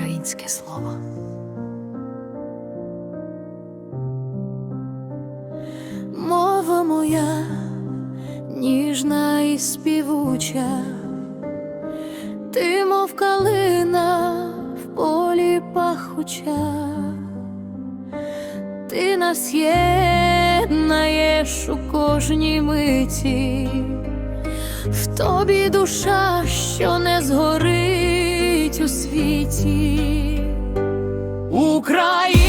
українське слово. Мова моя ніжна і співуча, ти, мов калина в полі пахуча, ти нас єднаєш у кожній миті, в тобі душа, що не згорить у світі. Українське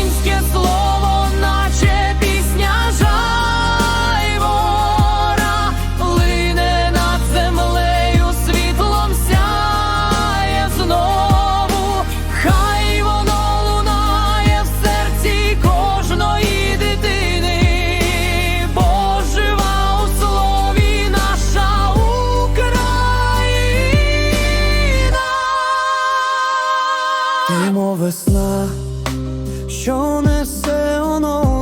Ти мов весна, що несе оновлення,